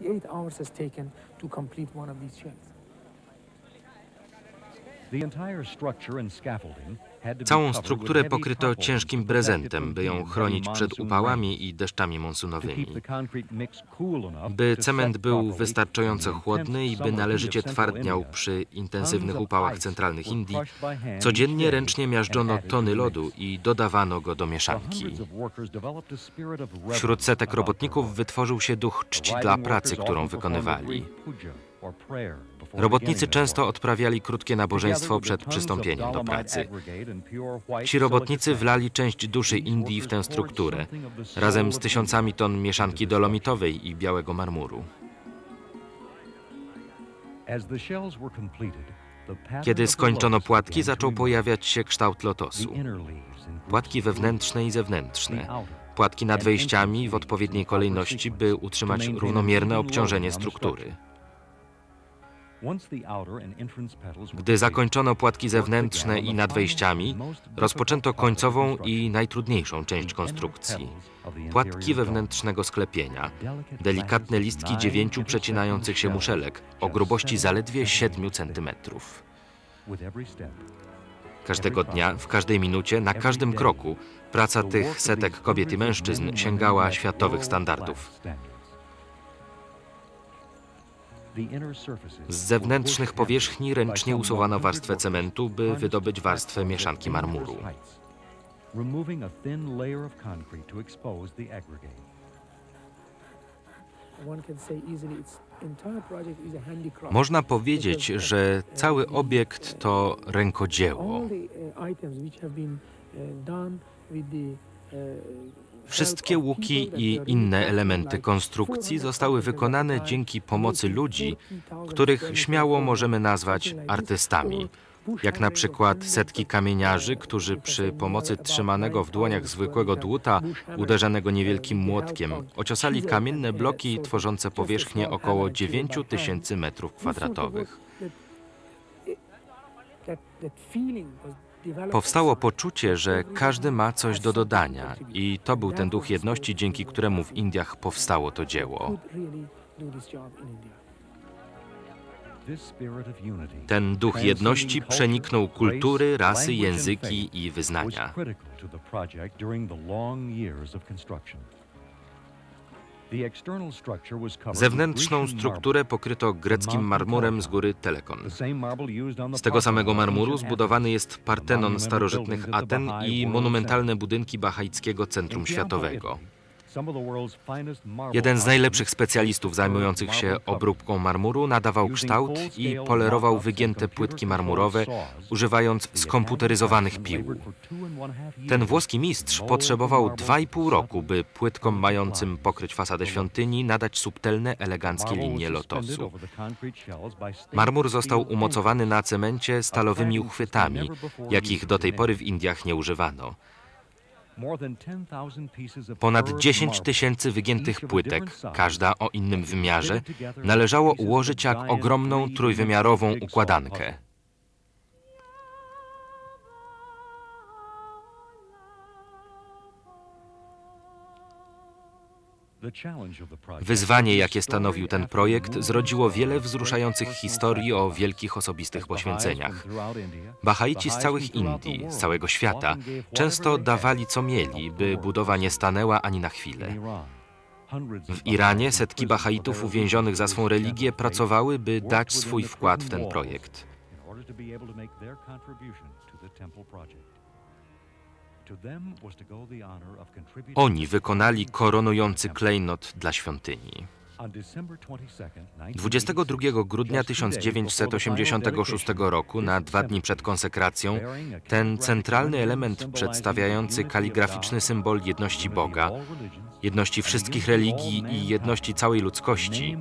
48 hours has taken to complete one of these shells. Całą strukturę pokryto ciężkim brezentem, by ją chronić przed upałami i deszczami monsunowymi. By cement był wystarczająco chłodny i by należycie twardniał przy intensywnych upałach centralnych Indii, codziennie ręcznie miażdżono tony lodu i dodawano go do mieszanki. Wśród setek robotników wytworzył się duch czci dla pracy, którą wykonywali. Robotnicy często odprawiali krótkie nabożeństwo przed przystąpieniem do pracy. Ci robotnicy wlali część duszy Indii w tę strukturę, razem z tysiącami ton mieszanki dolomitowej i białego marmuru. Kiedy skończono płatki, zaczął pojawiać się kształt lotosu. Płatki wewnętrzne i zewnętrzne. Płatki nad wejściami w odpowiedniej kolejności, by utrzymać równomierne obciążenie struktury. Gdy zakończono płatki zewnętrzne i nad wejściami, rozpoczęto końcową i najtrudniejszą część konstrukcji. Płatki wewnętrznego sklepienia, delikatne listki dziewięciu przecinających się muszelek o grubości zaledwie 7 cm. Każdego dnia, w każdej minucie, na każdym kroku praca tych setek kobiet i mężczyzn sięgała światowych standardów. Z zewnętrznych powierzchni ręcznie usuwano warstwę cementu, by wydobyć warstwę mieszanki marmuru. Można powiedzieć, że cały obiekt to rękodzieło. Wszystkie łuki i inne elementy konstrukcji zostały wykonane dzięki pomocy ludzi, których śmiało możemy nazwać artystami, jak na przykład setki kamieniarzy, którzy przy pomocy trzymanego w dłoniach zwykłego dłuta, uderzanego niewielkim młotkiem, ociosali kamienne bloki tworzące powierzchnię około 9 tysięcy metrów kwadratowych. Powstało poczucie, że każdy ma coś do dodania i to był ten duch jedności, dzięki któremu w Indiach powstało to dzieło. Ten duch jedności przeniknął kultury, rasy, języki i wyznania. Zewnętrzną strukturę pokryto greckim marmurem z góry Telekon. Z tego samego marmuru zbudowany jest Partenon starożytnych Aten i monumentalne budynki Bahaickiego Centrum Światowego. Jeden z najlepszych specjalistów zajmujących się obróbką marmuru nadawał kształt i polerował wygięte płytki marmurowe, używając skomputeryzowanych pił. Ten włoski mistrz potrzebował 2,5 roku, by płytkom mającym pokryć fasadę świątyni nadać subtelne, eleganckie linie lotosu. Marmur został umocowany na cemencie stalowymi uchwytami, jakich do tej pory w Indiach nie używano. Ponad 10 tysięcy wygiętych płytek, każda o innym wymiarze, należało ułożyć jak ogromną trójwymiarową układankę. Wyzwanie, jakie stanowił ten projekt, zrodziło wiele wzruszających historii o wielkich osobistych poświęceniach. Bahaici z całych Indii, z całego świata, często dawali co mieli, by budowa nie stanęła ani na chwilę. W Iranie setki Bahaitów uwięzionych za swą religię pracowały, by dać swój wkład w ten projekt. Oni wykonali koronujący klejnot dla świątyni. 22 grudnia 1986 roku, na dwa dni przed konsekracją, ten centralny element przedstawiający kaligraficzny symbol jedności Boga, jedności wszystkich religii i jedności całej ludzkości,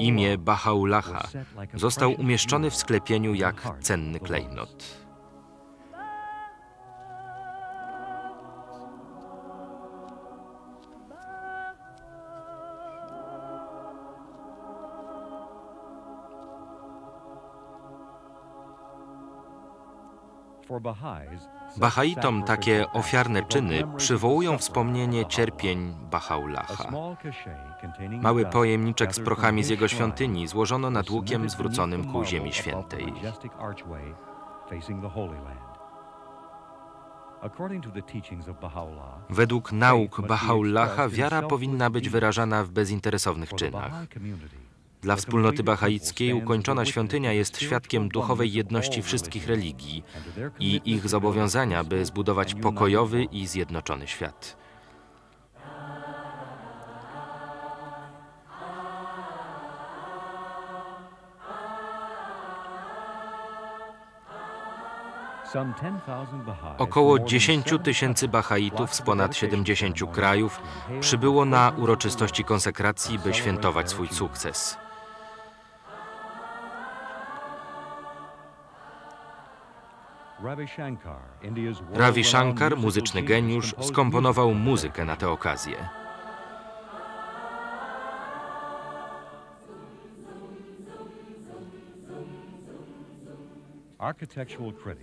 imię Baha'u'llaha, został umieszczony w sklepieniu jak cenny klejnot. Bahaitom takie ofiarne czyny przywołują wspomnienie cierpień Baha'u'llaha. Mały pojemniczek z prochami z jego świątyni złożono nad łukiem zwróconym ku Ziemi Świętej. Według nauk Baha'u'llaha wiara powinna być wyrażana w bezinteresownych czynach. Dla wspólnoty bahaickiej ukończona świątynia jest świadkiem duchowej jedności wszystkich religii i ich zobowiązania, by zbudować pokojowy i zjednoczony świat. Około 10 tysięcy Bahaitów z ponad 70 krajów przybyło na uroczystości konsekracji, by świętować swój sukces. Ravi Shankar, muzyczny geniusz, skomponował muzykę na tę okazję.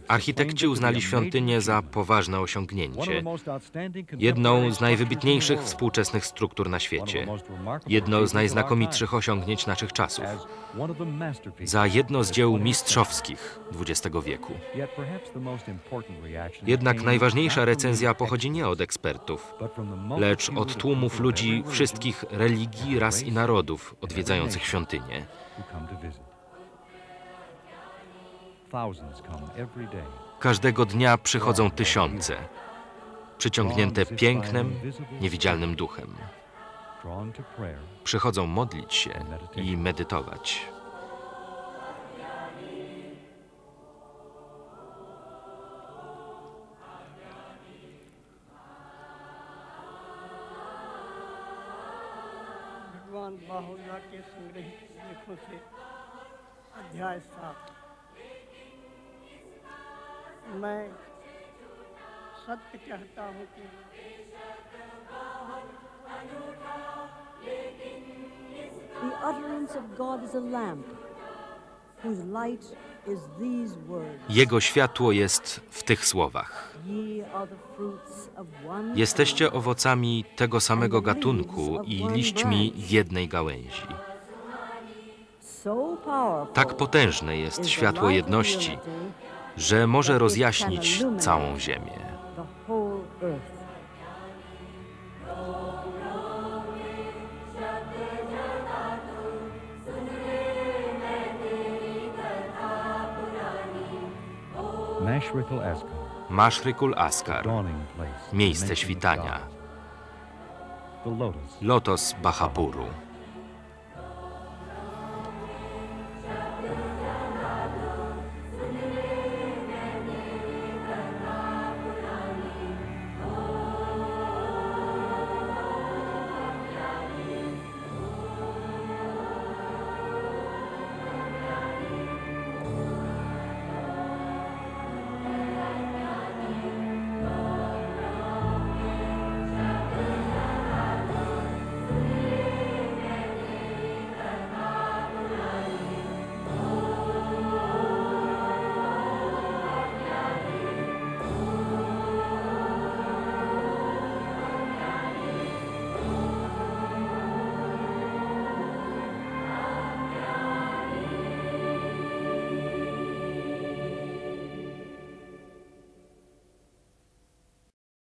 Architekci uznali świątynię za poważne osiągnięcie, jedną z najwybitniejszych współczesnych struktur na świecie, jedno z najznakomitszych osiągnięć naszych czasów, za jedno z dzieł mistrzowskich XX wieku. Jednak najważniejsza recenzja pochodzi nie od ekspertów, lecz od tłumów ludzi wszystkich religii, ras i narodów odwiedzających świątynię. Każdego dnia przychodzą tysiące, przyciągnięte pięknem, niewidzialnym duchem. Przychodzą modlić się i medytować. भगवान बाहुल्ला के संग्रहित लेखों से अध्याय सात मैं सत्य कहता हूँ कि The utterance of God is a lamp, whose light is these words. Jego światło jest w tych słowach. Ye are the fruits of one Jesteście owocami tego samego gatunku i liśćmi jednej gałęzi. so powerful Tak potężne jest is the światło light of jedności, unity, że może rozjaśnić całą ziemię. Mashrikul Askar, miejsce świtania, lotos Bahapuru.